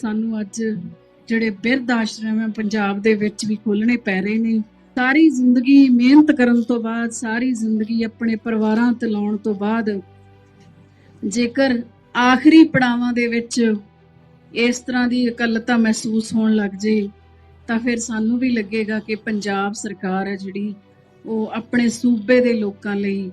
ਸਾਨੂੰ ਅੱਜ ਜਿਹੜੇ ਬਿਰਧ ਆਸ਼ਰਮ ਹੈ, ਪੰਜਾਬ ਦੇ ਵਿੱਚ ਵੀ ਖੋਲਣੇ ਪੈ ਰਹੇ ਨੇ। ਸਾਰੀ ਜ਼ਿੰਦਗੀ ਮਿਹਨਤ ਕਰਨ ਤੋਂ ਬਾਅਦ, ਸਾਰੀ ਜ਼ਿੰਦਗੀ ਆਪਣੇ ਪਰਿਵਾਰਾਂ ਤੇ ਲਾਉਣ ਤੋਂ ਬਾਅਦ ਜੇਕਰ ਆਖਰੀ ਪੜਾਵਾਂ ਦੇ ਵਿੱਚ ਇਸ ਤਰ੍ਹਾਂ ਦੀ ਇਕੱਲਤਾ ਮਹਿਸੂਸ ਹੋਣ ਲੱਗ ਜੇ, ਤਾਂ ਫਿਰ ਸਾਨੂੰ ਵੀ ਲੱਗੇਗਾ ਕਿ ਪੰਜਾਬ ਸਰਕਾਰ ਹੈ ਜਿਹੜੀ, ਉਹ ਆਪਣੇ ਸੂਬੇ ਦੇ ਲੋਕਾਂ ਲਈ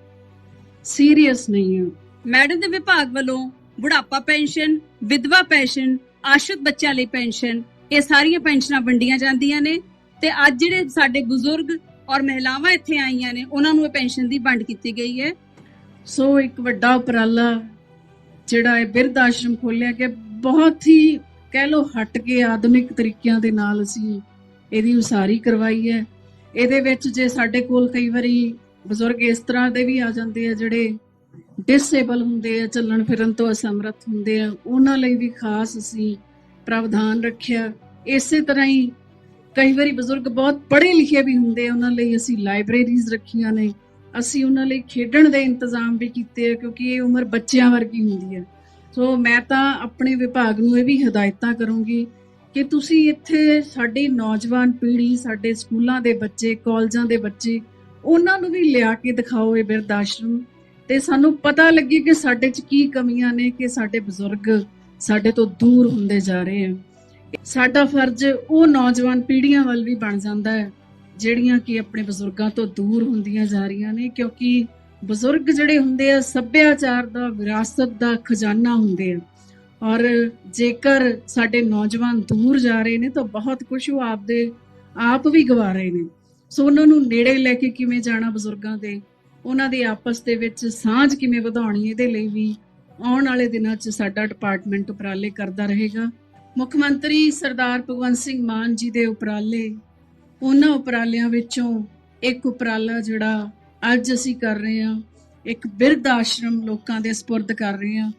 ਸੀਰੀਅਸ ਨਹੀਂ ਹੈ। ਮੈਡਮ ਦੇ ਵਿਭਾਗ ਵੱਲੋਂ ਬੁਢਾਪਾ ਪੈਨਸ਼ਨ, ਵਿਧਵਾ ਪੈਨਸ਼ਨ ਆਸ਼ਰਿਤ ਬੱਚਿਆਂ ਲਈ ਪੈਨਸ਼ਨ, ਇਹ ਸਾਰੀਆਂ ਪੈਨਸ਼ਨਾਂ ਵੰਡੀਆਂ ਜਾਂਦੀਆਂ ਨੇ ਤੇ ਅੱਜ ਜਿਹੜੇ ਸਾਡੇ ਬਜ਼ੁਰਗ ਔਰ ਮਹਿਲਾਵਾਂ ਇੱਥੇ ਆਈਆਂ ਨੇ, ਉਹਨਾਂ ਨੂੰ ਇਹ ਪੈਨਸ਼ਨ ਦੀ ਵੰਡ ਕੀਤੀ ਗਈ ਹੈ। ਸੋ ਇੱਕ ਵੱਡਾ ਉਪਰਾਲਾ ਜਿਹੜਾ ਇਹ ਬਿਰਧ ਆਸ਼ਰਮ ਖੋਲਿਆ ਕਿ ਬਹੁਤ ਹੀ ਕਹਿ ਲੋ ਹਟ ਕੇ ਆਧੁਨਿਕ ਤਰੀਕਿਆਂ ਦੇ ਨਾਲ ਅਸੀਂ ਇਹਦੀ ਉਸਾਰੀ ਕਰਵਾਈ ਹੈ। ਇਹਦੇ ਵਿੱਚ ਜੇ ਸਾਡੇ ਕੋਲ ਕਈ ਵਾਰੀ ਬਜ਼ੁਰਗ ਇਸ ਤਰ੍ਹਾਂ ਦੇ ਵੀ ਆ ਜਾਂਦੇ ਆ ਜਿਹੜੇ ਡਿਸੇਬਲ ਹੁੰਦੇ ਆ, ਚੱਲਣ ਫਿਰਨ ਤੋਂ ਅਸਮਰੱਥ ਹੁੰਦੇ ਆ। ਉਹਨਾਂ ਲਈ ਵੀ ਖਾਸ ਅਸੀਂ ਪ੍ਰਾਵਧਾਨ ਰੱਖਿਆ। ਇਸੇ ਤਰ੍ਹਾਂ ਹੀ ਕਈ ਵਾਰੀ ਬਜ਼ੁਰਗ ਬਹੁਤ ਪੜ੍ਹੇ ਲਿਖੇ ਵੀ ਹੁੰਦੇ ਆ, ਉਹਨਾਂ ਲਈ ਅਸੀਂ ਲਾਇਬ੍ਰੇਰੀਜ਼ ਰੱਖੀਆਂ ਨੇ। ਅਸੀਂ ਉਹਨਾਂ ਲਈ ਖੇਡਣ ਦੇ ਇੰਤਜ਼ਾਮ ਵੀ ਕੀਤੇ ਆ, ਕਿਉਂਕਿ ਇਹ ਉਮਰ ਬੱਚਿਆਂ ਵਰਗੀ ਹੁੰਦੀ ਹੈ ਸੋ ਮੈਂ ਤਾਂ ਆਪਣੇ ਵਿਭਾਗ ਨੂੰ ਇਹ ਵੀ ਹਦਾਇਤਾਂ ਕਰੂੰਗੀ ਕਿ ਤੁਸੀਂ ਇੱਥੇ ਸਾਡੀ ਨੌਜਵਾਨ ਪੀੜ੍ਹੀ, ਸਾਡੇ ਸਕੂਲਾਂ ਦੇ ਬੱਚੇ, ਕਾਲਜਾਂ ਦੇ ਬੱਚੇ, ਉਹਨਾਂ ਨੂੰ ਵੀ ਲਿਆ ਕੇ ਦਿਖਾਓ ਇਹ ਬਿਰਧ ਆਸ਼ਰਮ। ਤੇ ਸਾਨੂੰ ਪਤਾ ਲੱਗੇ ਕਿ ਸਾਡੇ 'ਚ ਕੀ ਕਮੀਆਂ ਨੇ, ਕਿ ਸਾਡੇ ਬਜ਼ੁਰਗ ਸਾਡੇ ਤੋਂ ਦੂਰ ਹੁੰਦੇ ਜਾ ਰਹੇ ਆ। ਸਾਡਾ ਫਰਜ਼ ਉਹ ਨੌਜਵਾਨ ਪੀੜ੍ਹੀਆਂ ਵੱਲ ਵੀ ਬਣ ਜਾਂਦਾ ਹੈ, ਜਿਹੜੀਆਂ ਕਿ ਆਪਣੇ ਬਜ਼ੁਰਗਾਂ ਤੋਂ ਦੂਰ ਹੁੰਦੀਆਂ ਜਾ ਰਹੀਆਂ ਨੇ, ਕਿਉਂਕਿ ਬਜ਼ੁਰਗ ਜਿਹੜੇ ਹੁੰਦੇ ਆ, ਸੱਭਿਆਚਾਰ ਦਾ, ਵਿਰਾਸਤ ਦਾ ਖਜ਼ਾਨਾ ਹੁੰਦੇ ਆ। ਔਰ ਜੇਕਰ ਸਾਡੇ ਨੌਜਵਾਨ ਦੂਰ ਜਾ ਰਹੇ ਨੇ, ਤਾਂ ਬਹੁਤ ਕੁਝ ਉਹ ਆਪਦੇ ਆਪ ਵੀ ਗਵਾ ਰਹੇ ਨੇ। ਸੋ ਉਹਨਾਂ ਨੂੰ ਨੇੜੇ ਲੈ ਕੇ ਕਿਵੇਂ ਜਾਣਾ ਬਜ਼ੁਰਗਾਂ ਦੇ? ਉਹਨਾਂ ਦੇ ਆਪਸ ਦੇ ਵਿੱਚ ਸਾਂਝ ਕਿਵੇਂ ਵਧਾਉਣੀ ਇਹਦੇ ਲਈ ਵੀ ਆਉਣ ਵਾਲੇ ਦਿਨਾਂ 'ਚ ਸਾਡਾ ਡਿਪਾਰਟਮੈਂਟ ਉਪਰਾਲੇ ਕਰਦਾ ਰਹੇਗਾ। ਮੁੱਖ ਮੰਤਰੀ ਸਰਦਾਰ ਭਗਵੰਤ ਸਿੰਘ ਮਾਨ ਜੀ ਦੇ ਉਪਰਾਲੇ, ਉਹਨਾਂ ਉਪਰਾਲਿਆਂ ਵਿੱਚੋਂ ਇੱਕ ਉਪਰਾਲਾ ਜਿਹੜਾ ਅੱਜ ਅਸੀਂ ਕਰ ਰਹੇ ਹਾਂ, ਇੱਕ ਬਿਰਧ ਆਸ਼ਰਮ ਲੋਕਾਂ ਦੇ ਸਪੁਰਦ ਕਰ ਰਹੇ ਹਾਂ।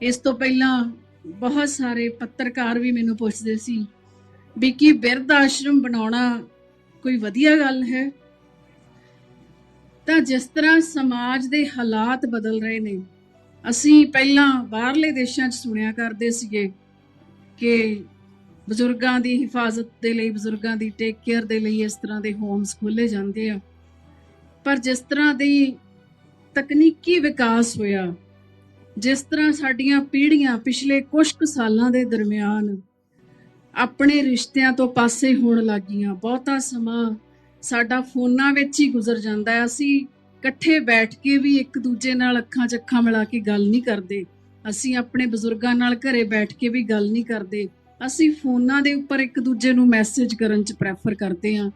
ਇਸ ਤੋਂ ਪਹਿਲਾਂ ਬਹੁਤ ਸਾਰੇ ਪੱਤਰਕਾਰ ਵੀ ਮੈਨੂੰ ਪੁੱਛਦੇ ਸੀ ਵੀ ਕੀ ਬਿਰਧ ਆਸ਼ਰਮ ਬਣਾਉਣਾ ਕੋਈ ਵਧੀਆ ਗੱਲ ਹੈ? ਤਾਂ ਜਿਸ ਤਰ੍ਹਾਂ ਸਮਾਜ ਦੇ ਹਾਲਾਤ ਬਦਲ ਰਹੇ ਨੇ, ਅਸੀਂ ਪਹਿਲਾਂ ਬਾਹਰਲੇ ਦੇਸ਼ਾਂ 'ਚ ਸੁਣਿਆ ਕਰਦੇ ਸੀਗੇ ਕਿ ਬਜ਼ੁਰਗਾਂ ਦੀ ਹਿਫਾਜ਼ਤ ਦੇ ਲਈ, ਬਜ਼ੁਰਗਾਂ ਦੀ ਟੇਕ ਕੇਅਰ ਦੇ ਲਈ ਇਸ ਤਰ੍ਹਾਂ ਦੇ ਹੋਮਸ ਖੋਲੇ ਜਾਂਦੇ ਆ। ਪਰ ਜਿਸ ਤਰ੍ਹਾਂ ਦੀ ਤਕਨੀਕੀ ਵਿਕਾਸ ਹੋਇਆ, ਜਿਸ ਤਰ੍ਹਾਂ ਸਾਡੀਆਂ ਪੀੜ੍ਹੀਆਂ ਪਿਛਲੇ ਕੁਝ ਕੁ ਸਾਲਾਂ ਦੇ ਦਰਮਿਆਨ ਆਪਣੇ ਰਿਸ਼ਤਿਆਂ ਤੋਂ ਪਾਸੇ ਹੋਣ ਲੱਗੀਆਂ, ਬਹੁਤਾ ਸਮਾਂ ਸਾਡਾ ਫੋਨਾਂ ਵਿੱਚ ਹੀ ਗੁਜ਼ਰ ਜਾਂਦਾ ਹੈ ਅਸੀਂ ਇਕੱਠੇ ਬੈਠ ਕੇ ਵੀ ਇੱਕ ਦੂਜੇ ਨਾਲ ਅੱਖਾਂ 'ਚ ਅੱਖਾਂ ਮਿਲਾ ਕੇ ਗੱਲ ਨਹੀਂ ਕਰਦੇ। ਅਸੀਂ ਆਪਣੇ ਬਜ਼ੁਰਗਾਂ ਨਾਲ ਘਰੇ ਬੈਠ ਕੇ ਵੀ ਗੱਲ ਨਹੀਂ ਕਰਦੇ। ਅਸੀਂ ਫੋਨਾਂ ਦੇ ਉੱਪਰ ਇੱਕ ਦੂਜੇ ਨੂੰ ਮੈਸੇਜ ਕਰਨ 'ਚ ਪ੍ਰੈਫਰ ਕਰਦੇ ਹਾਂ।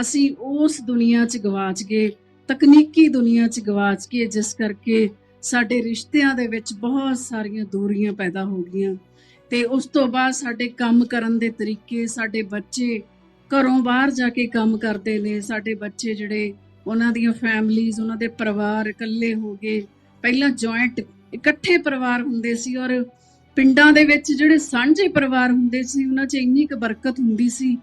ਅਸੀਂ ਉਸ ਦੁਨੀਆ 'ਚ ਗਵਾਚ ਗਏ, ਤਕਨੀਕੀ ਦੁਨੀਆ 'ਚ ਗਵਾਚ ਗਏ, ਜਿਸ ਕਰਕੇ ਸਾਡੇ ਰਿਸ਼ਤਿਆਂ ਦੇ ਵਿੱਚ ਬਹੁਤ ਸਾਰੀਆਂ ਦੂਰੀਆਂ ਪੈਦਾ ਹੋ ਗਈਆਂ। ਤੇ ਉਸ ਤੋਂ ਬਾਅਦ ਸਾਡੇ ਕੰਮ ਕਰਨ ਦੇ ਤਰੀਕੇ, ਸਾਡੇ ਬੱਚੇ ਘਰੋਂ ਬਾਹਰ ਜਾ ਕੇ ਕੰਮ ਕਰਦੇ ਨੇ, ਸਾਡੇ ਬੱਚੇ ਜਿਹੜੇ, ਉਹਨਾਂ ਦੀਆਂ ਫੈਮਲੀਆਂ ਉਹਨਾਂ ਦੇ ਪਰਿਵਾਰ ਇਕੱਲੇ ਹੋ ਗਏ। ਪਹਿਲਾਂ ਜੁਆਇੰਟ ਇਕੱਠੇ ਪਰਿਵਾਰ ਹੁੰਦੇ ਸੀ ਔਰ ਪਿੰਡਾਂ ਦੇ ਵਿੱਚ ਜਿਹੜੇ ਸਾਂਝੇ ਪਰਿਵਾਰ ਹੁੰਦੇ ਸੀ, ਉਹਨਾਂ 'ਚ ਇੰਨੀ ਕੁ ਬਰਕਤ ਹੁੰਦੀ ਸੀ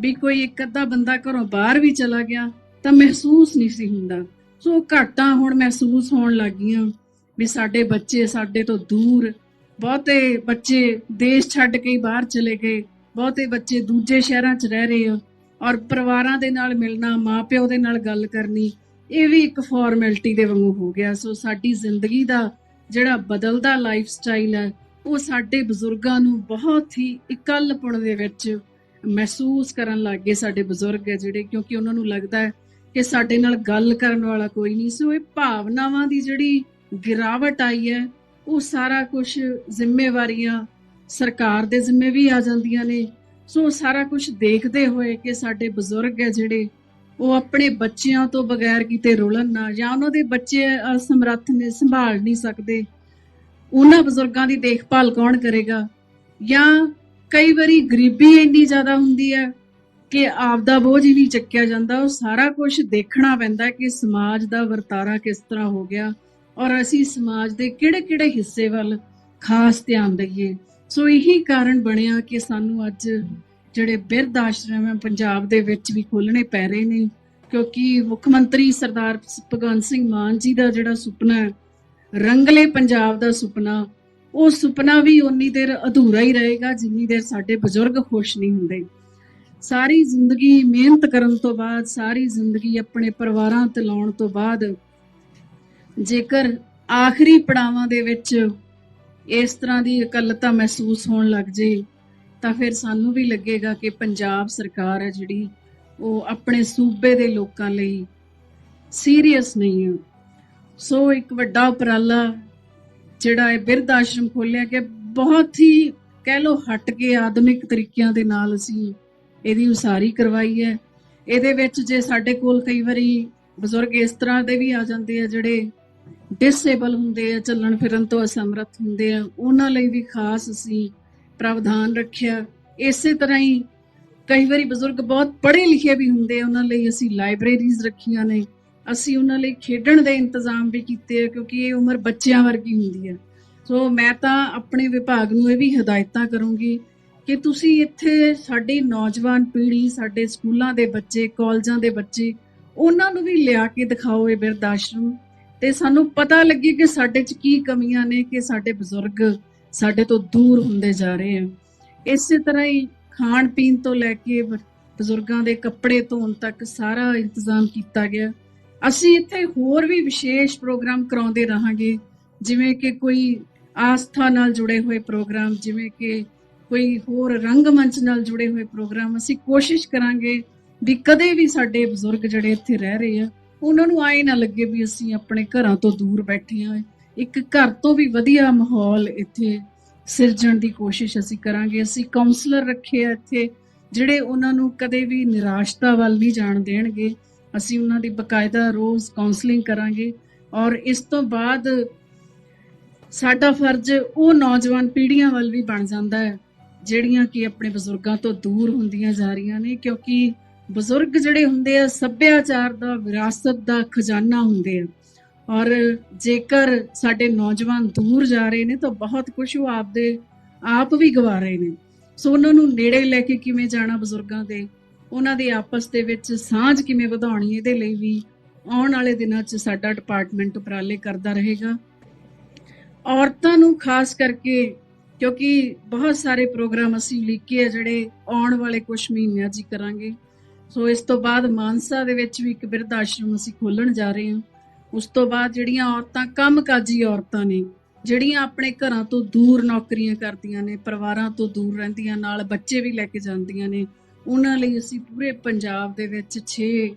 ਵੀ ਕੋਈ ਇੱਕ ਅੱਧਾ ਬੰਦਾ ਘਰੋਂ ਬਾਹਰ ਵੀ ਚਲਾ ਗਿਆ ਤਾਂ ਮਹਿਸੂਸ ਨਹੀਂ ਸੀ ਹੁੰਦਾ। ਸੋ ਘਾਟਾਂ ਹੁਣ ਮਹਿਸੂਸ ਹੋਣ ਲੱਗੀਆਂ ਵੀ ਸਾਡੇ ਬੱਚੇ ਸਾਡੇ ਤੋਂ ਦੂਰ, ਬਹੁਤੇ ਬੱਚੇ ਦੇਸ਼ ਛੱਡ ਕੇ ਬਾਹਰ ਚਲੇ ਗਏ। ਬਹੁਤੇ ਬੱਚੇ ਦੂਜੇ ਸ਼ਹਿਰਾਂ 'ਚ ਰਹਿ ਰਹੇ ਆ ਔਰ ਪਰਿਵਾਰਾਂ ਦੇ ਨਾਲ ਮਿਲਣਾ, ਮਾਪਿਓ ਦੇ ਨਾਲ ਗੱਲ ਕਰਨੀ, ਇਹ ਵੀ ਇੱਕ ਫਾਰਮੈਲਿਟੀ ਦੇ ਵਾਂਗੂ ਹੋ ਗਿਆ। ਸੋ ਸਾਡੀ ਜ਼ਿੰਦਗੀ ਦਾ ਜਿਹੜਾ ਬਦਲਦਾ ਲਾਈਫ ਸਟਾਈਲ ਹੈ, ਉਹ ਸਾਡੇ ਬਜ਼ੁਰਗਾਂ ਨੂੰ ਬਹੁਤ ਹੀ ਇਕੱਲਪਣ ਦੇ ਵਿੱਚ ਮਹਿਸੂਸ ਕਰਨ ਲੱਗ ਗਏ ਸਾਡੇ ਬਜ਼ੁਰਗ ਹੈ ਜਿਹੜੇ, ਕਿਉਂਕਿ ਉਹਨਾਂ ਨੂੰ ਲੱਗਦਾ ਹੈ ਕਿ ਸਾਡੇ ਨਾਲ ਗੱਲ ਕਰਨ ਵਾਲਾ ਕੋਈ ਨਹੀਂ। ਸੋ ਇਹ ਭਾਵਨਾਵਾਂ ਦੀ ਜਿਹੜੀ ਗਿਰਾਵਟ ਆਈ ਹੈ, ਉਹ ਸਾਰਾ ਕੁਝ ਜ਼ਿੰਮੇਵਾਰੀਆਂ ਸਰਕਾਰ ਦੇ ਜ਼ਿੰਮੇ ਵੀ ਆ ਜਾਂਦੀਆਂ ਨੇ। ਸੋ ਸਾਰਾ ਕੁਝ ਦੇਖਦੇ ਹੋਏ ਕਿ ਸਾਡੇ ਬਜ਼ੁਰਗ ਹੈ ਜਿਹੜੇ, ਉਹ ਆਪਣੇ ਬੱਚਿਆਂ ਤੋਂ ਬਗੈਰ ਕਿਤੇ ਰੁਲਣ ਨਾ ਜਾਂ ਉਹਨਾਂ ਦੇ ਬੱਚੇ ਅਸਮਰੱਥ ਨੇ ਸੰਭਾਲ ਨਹੀਂ ਸਕਦੇ। ਉਹਨਾਂ ਬਜ਼ੁਰਗਾਂ ਦੀ ਦੇਖਭਾਲ ਕੌਣ ਕਰੇਗਾ? ਜਾਂ ਕਈ ਵਾਰੀ ਗਰੀਬੀ ਇੰਨੀ ਜ਼ਿਆਦਾ ਹੁੰਦੀ ਹੈ ਕਿ ਆਪਦਾ ਬੋਝ ਹੀ ਨਹੀਂ ਚੱਕਿਆ ਜਾਂਦਾ। ਉਹ ਸਾਰਾ ਕੁਝ ਦੇਖਣਾ ਪੈਂਦਾ ਕਿ ਸਮਾਜ ਦਾ ਵਰਤਾਰਾ ਕਿਸ ਤਰ੍ਹਾਂ ਹੋ ਗਿਆ। ਔਰ ਅਸੀਂ ਸਮਾਜ ਦੇ ਕਿਹੜੇ-ਕਿਹੜੇ ਹਿੱਸੇ ਵੱਲ ਖਾਸ ਧਿਆਨ ਦਈਏ। ਸੋ ਇਹੀ ਕਾਰਨ ਬਣਿਆ ਕਿ ਸਾਨੂੰ ਅੱਜ ਜਿਹੜੇ ਬਿਰਧ ਆਸ਼ਰਮ ਹੈ, ਪੰਜਾਬ ਦੇ ਵਿੱਚ ਵੀ ਖੋਲਣੇ ਪੈ ਰਹੇ ਨੇ, ਕਿਉਂਕਿ ਮੁੱਖ ਮੰਤਰੀ ਸਰਦਾਰ ਭਗਵੰਤ ਸਿੰਘ ਮਾਨ ਜੀ ਦਾ ਜਿਹੜਾ ਸੁਪਨਾ ਹੈ, ਰੰਗਲੇ ਪੰਜਾਬ ਦਾ ਸੁਪਨਾ, ਉਹ ਸੁਪਨਾ ਵੀ ਉਨੀ ਦੇਰ ਅਧੂਰਾ ਹੀ ਰਹੇਗਾ, ਜਿੰਨੀ ਦੇਰ ਸਾਡੇ ਬਜ਼ੁਰਗ ਖੁਸ਼ ਨਹੀਂ ਹੁੰਦੇ। ਸਾਰੀ ਜ਼ਿੰਦਗੀ ਮਿਹਨਤ ਕਰਨ ਤੋਂ ਬਾਅਦ, ਸਾਰੀ ਜ਼ਿੰਦਗੀ ਆਪਣੇ ਪਰਿਵਾਰਾਂ ਤੇ ਲਾਉਣ ਤੋਂ ਬਾਅਦ, ਜੇਕਰ ਆਖਰੀ ਪੜਾਵਾਂ ਦੇ ਵਿੱਚ ਇਸ ਤਰ੍ਹਾਂ ਦੀ ਇਕੱਲਤਾ ਮਹਿਸੂਸ ਹੋਣ ਲੱਗ ਜੇ, ਤਾਂ ਫਿਰ ਸਾਨੂੰ ਵੀ ਲੱਗੇਗਾ ਕਿ ਪੰਜਾਬ ਸਰਕਾਰ ਹੈ ਜਿਹੜੀ, ਉਹ ਆਪਣੇ ਸੂਬੇ ਦੇ ਲੋਕਾਂ ਲਈ ਸੀਰੀਅਸ ਨਹੀਂ ਹੈ ਸੋ ਇੱਕ ਵੱਡਾ ਉਪਰਾਲਾ ਜਿਹੜਾ ਇਹ ਬਿਰਧ ਆਸ਼ਰਮ ਖੋਲਿਆ ਕਿ ਬਹੁਤ ਹੀ ਕਹਿ ਲੋ ਹਟ ਕੇ ਆਧੁਨਿਕ ਤਰੀਕਿਆਂ ਦੇ ਨਾਲ ਅਸੀਂ ਇਹਦੀ ਉਸਾਰੀ ਕਰਵਾਈ ਹੈ। ਇਹਦੇ ਵਿੱਚ ਜੇ ਸਾਡੇ ਕੋਲ ਕਈ ਵਾਰੀ ਬਜ਼ੁਰਗ ਇਸ ਤਰ੍ਹਾਂ ਦੇ ਵੀ ਆ ਜਾਂਦੇ ਆ ਜਿਹੜੇ ਡਿਸੇਬਲ ਹੁੰਦੇ ਆ, ਚੱਲਣ ਫਿਰਨ ਤੋਂ ਅਸਮਰੱਥ ਹੁੰਦੇ ਆ। ਉਹਨਾਂ ਲਈ ਵੀ ਖਾਸ ਅਸੀਂ ਪ੍ਰਾਵਧਾਨ ਰੱਖਿਆ। ਇਸੇ ਤਰ੍ਹਾਂ ਹੀ ਕਈ ਵਾਰੀ ਬਜ਼ੁਰਗ ਬਹੁਤ ਪੜ੍ਹੇ ਲਿਖੇ ਵੀ ਹੁੰਦੇ ਆ, ਉਹਨਾਂ ਲਈ ਅਸੀਂ ਲਾਇਬ੍ਰੇਰੀਜ਼ ਰੱਖੀਆਂ ਨੇ। ਅਸੀਂ ਉਹਨਾਂ ਲਈ ਖੇਡਣ ਦੇ ਇੰਤਜ਼ਾਮ ਵੀ ਕੀਤੇ ਆ, ਕਿਉਂਕਿ ਇਹ ਉਮਰ ਬੱਚਿਆਂ ਵਰਗੀ ਹੁੰਦੀ ਹੈ ਸੋ ਮੈਂ ਤਾਂ ਆਪਣੇ ਵਿਭਾਗ ਨੂੰ ਇਹ ਵੀ ਹਦਾਇਤਾਂ ਕਰੂੰਗੀ ਕਿ ਤੁਸੀਂ ਇੱਥੇ ਸਾਡੀ ਨੌਜਵਾਨ ਪੀੜ੍ਹੀ, ਸਾਡੇ ਸਕੂਲਾਂ ਦੇ ਬੱਚੇ, ਕਾਲਜਾਂ ਦੇ ਬੱਚੇ, ਉਹਨਾਂ ਨੂੰ ਵੀ ਲਿਆ ਕੇ ਦਿਖਾਓ ਇਹ ਬਿਰਧ ਆਸ਼ਰਮ। ਤੇ ਸਾਨੂੰ ਪਤਾ ਲੱਗੇ ਕਿ ਸਾਡੇ 'ਚ ਕੀ ਕਮੀਆਂ ਨੇ, ਕਿ ਸਾਡੇ ਬਜ਼ੁਰਗ ਸਾਡੇ ਤੋਂ ਦੂਰ ਹੁੰਦੇ ਜਾ ਰਹੇ ਆ। ਇਸੇ ਤਰ੍ਹਾਂ ਹੀ ਖਾਣ ਪੀਣ ਤੋਂ ਲੈ ਕੇ ਬ- ਬਜ਼ੁਰਗਾਂ ਦੇ ਕੱਪੜੇ ਧੋਣ ਤੱਕ ਸਾਰਾ ਇੰਤਜ਼ਾਮ ਕੀਤਾ ਗਿਆ। ਅਸੀਂ ਇੱਥੇ ਹੋਰ ਵੀ ਵਿਸ਼ੇਸ਼ ਪ੍ਰੋਗਰਾਮ ਕਰਾਉਂਦੇ ਰਹਾਂਗੇ, ਜਿਵੇਂ ਕਿ ਕੋਈ ਆਸਥਾ ਨਾਲ ਜੁੜੇ ਹੋਏ ਪ੍ਰੋਗਰਾਮ, ਜਿਵੇਂ ਕਿ ਕੋਈ ਹੋਰ ਰੰਗਮੰਚ ਨਾਲ ਜੁੜੇ ਹੋਏ ਪ੍ਰੋਗਰਾਮ, ਅਸੀਂ ਕੋਸ਼ਿਸ਼ ਕਰਾਂਗੇ ਵੀ ਕਦੇ ਵੀ ਸਾਡੇ ਬਜ਼ੁਰਗ ਜਿਹੜੇ ਇੱਥੇ ਰਹਿ ਰਹੇ ਆ ਉਹਨਾਂ ਨੂੰ ਆਏ ਨਾ ਲੱਗੇ ਵੀ ਅਸੀਂ ਆਪਣੇ ਘਰਾਂ ਤੋਂ ਦੂਰ ਬੈਠੇ ਹਾਂ। ਇੱਕ ਘਰ ਤੋਂ ਵੀ ਵਧੀਆ ਮਾਹੌਲ ਇੱਥੇ ਸਿਰਜਣ ਦੀ ਕੋਸ਼ਿਸ਼ ਅਸੀਂ ਕਰਾਂਗੇ। ਅਸੀਂ ਕਾਉਂਸਲਰ ਰੱਖੇ ਆ ਇੱਥੇ, ਜਿਹੜੇ ਉਹਨਾਂ ਨੂੰ ਕਦੇ ਵੀ ਨਿਰਾਸ਼ਤਾ ਵੱਲ ਨਹੀਂ ਜਾਣ ਦੇਣਗੇ। ਅਸੀਂ ਉਹਨਾਂ ਦੀ ਬਕਾਇਦਾ ਰੋਜ਼ ਕਾਉਂਸਲਿੰਗ ਕਰਾਂਗੇ ਔਰ ਇਸ ਤੋਂ ਬਾਅਦ ਸਾਡਾ ਫਰਜ਼ ਉਹ ਨੌਜਵਾਨ ਪੀੜ੍ਹੀਆਂ ਵੱਲ ਵੀ ਬਣ ਜਾਂਦਾ ਹੈ, ਜਿਹੜੀਆਂ ਕਿ ਆਪਣੇ ਬਜ਼ੁਰਗਾਂ ਤੋਂ ਦੂਰ ਹੁੰਦੀਆਂ ਜਾ ਰਹੀਆਂ ਨੇ, ਕਿਉਂਕਿ ਬਜ਼ੁਰਗ ਜਿਹੜੇ ਹੁੰਦੇ ਆ, ਸੱਭਿਆਚਾਰ ਦਾ, ਵਿਰਾਸਤ ਦਾ ਖਜ਼ਾਨਾ ਹੁੰਦੇ ਆ। ਔਰ ਜੇਕਰ ਸਾਡੇ ਨੌਜਵਾਨ ਦੂਰ ਜਾ ਰਹੇ ਨੇ ਤਾਂ ਬਹੁਤ ਕੁਝ ਉਹ ਆਪਦੇ ਆਪ ਵੀ ਗਵਾ ਰਹੇ ਨੇ। ਸੋ ਉਹਨਾਂ ਨੂੰ ਨੇੜੇ ਲੈ ਕੇ ਕਿਵੇਂ ਜਾਣਾ ਬਜ਼ੁਰਗਾਂ ਦੇ? ਉਹਨਾਂ ਦੇ ਆਪਸ ਦੇ ਵਿੱਚ ਸਾਂਝ ਕਿਵੇਂ ਵਧਾਉਣੀ, ਇਹਦੇ ਲਈ ਵੀ ਆਉਣ ਵਾਲੇ ਦਿਨਾਂ 'ਚ ਸਾਡਾ ਡਿਪਾਰਟਮੈਂਟ ਉਪਰਾਲੇ ਕਰਦਾ ਰਹੇਗਾ। ਔਰਤਾਂ ਨੂੰ ਖਾਸ ਕਰਕੇ, ਕਿਉਂਕਿ ਬਹੁਤ ਸਾਰੇ ਪ੍ਰੋਗਰਾਮ ਅਸੀਂ ਲਿਖੇ ਆ ਜਿਹੜੇ ਆਉਣ ਵਾਲੇ ਕੁਝ ਮਹੀਨਿਆਂ 'ਚ ਹੀ ਕਰਾਂਗੇ। ਸੋ ਇਸ ਤੋਂ ਬਾਅਦ ਮਾਨਸਾ ਦੇ ਵਿੱਚ ਵੀ ਇੱਕ ਬਿਰਧ ਆਸ਼ਰਮ ਅਸੀਂ ਖੋਲਣ ਜਾ ਰਹੇ ਹਾਂ। ਉਸ ਤੋਂ ਬਾਅਦ ਜਿਹੜੀਆਂ ਔਰਤਾਂ, ਕੰਮਕਾਜੀ ਔਰਤਾਂ ਨੇ, ਜਿਹੜੀਆਂ ਆਪਣੇ ਘਰਾਂ ਤੋਂ ਦੂਰ ਨੌਕਰੀਆਂ ਕਰਦੀਆਂ ਨੇ, ਪਰਿਵਾਰਾਂ ਤੋਂ ਦੂਰ ਰਹਿੰਦੀਆਂ, ਨਾਲ ਬੱਚੇ ਵੀ ਲੈ ਕੇ ਜਾਂਦੀਆਂ ਨੇ, ਉਹਨਾਂ ਲਈ ਅਸੀਂ ਪੂਰੇ ਪੰਜਾਬ ਦੇ ਵਿੱਚ 6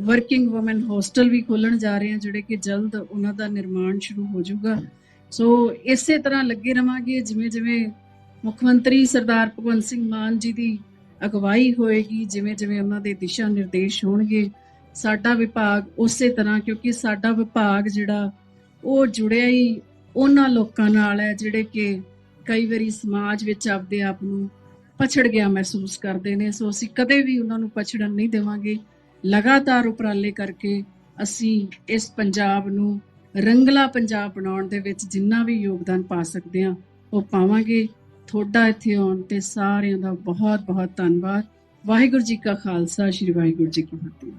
ਵਰਕਿੰਗ ਔਮਨ ਹੋਸਟਲ ਵੀ ਖੋਲਣ ਜਾ ਰਹੇ ਹਾਂ, ਜਿਹੜੇ ਕਿ ਜਲਦ ਉਹਨਾਂ ਦਾ ਨਿਰਮਾਣ ਸ਼ੁਰੂ ਹੋ ਜਾਊਗਾ। ਸੋ ਇਸੇ ਤਰ੍ਹਾਂ ਲੱਗੇ ਰਵਾਂਗੇ ਜਿਵੇਂ ਜਿਵੇਂ ਮੁੱਖ ਮੰਤਰੀ ਸਰਦਾਰ ਭਗਵੰਤ ਸਿੰਘ ਮਾਨ ਜੀ ਦੀ ਅਗਵਾਈ ਹੋਏਗੀ, ਜਿਵੇਂ ਜਿਵੇਂ ਉਹਨਾਂ ਦੇ ਦਿਸ਼ਾ ਨਿਰਦੇਸ਼ ਹੋਣਗੇ, ਸਾਡਾ ਵਿਭਾਗ ਉਸੇ ਤਰ੍ਹਾਂ, ਕਿਉਂਕਿ ਸਾਡਾ ਵਿਭਾਗ ਜਿਹੜਾ, ਉਹ ਜੁੜਿਆ ਹੀ ਉਹਨਾਂ ਲੋਕਾਂ ਨਾਲ ਹੈ, ਜਿਹੜੇ ਕਿ ਕਈ ਵਾਰੀ ਸਮਾਜ ਵਿੱਚ ਆਪਦੇ ਆਪ ਨੂੰ ਪਛੜ ਗਿਆ ਮਹਿਸੂਸ ਕਰਦੇ ਨੇ। ਸੋ ਅਸੀਂ ਕਦੇ ਵੀ ਉਹਨਾਂ ਨੂੰ ਪਛੜਨ ਨਹੀਂ ਦੇਵਾਂਗੇ। ਲਗਾਤਾਰ ਉਪਰਾਲੇ ਕਰਕੇ ਅਸੀਂ ਇਸ ਪੰਜਾਬ ਨੂੰ ਰੰਗਲਾ ਪੰਜਾਬ ਬਣਾਉਣ ਦੇ ਵਿੱਚ ਜਿੰਨਾ ਵੀ ਯੋਗਦਾਨ ਪਾ ਸਕਦੇ ਹਾਂ, ਉਹ ਪਾਵਾਂਗੇ। ਤੁਹਾਡਾ ਇੱਥੇ ਆਉਣ ਤੇ ਸਾਰਿਆਂ ਦਾ ਬਹੁਤ ਬਹੁਤ ਧੰਨਵਾਦ। ਵਾਹਿਗੁਰੂ ਜੀ ਕਾ ਖਾਲਸਾ, ਸ੍ਰੀ ਵਾਹਿਗੁਰੂ ਜੀ ਕੀ ਫਤਿਹ।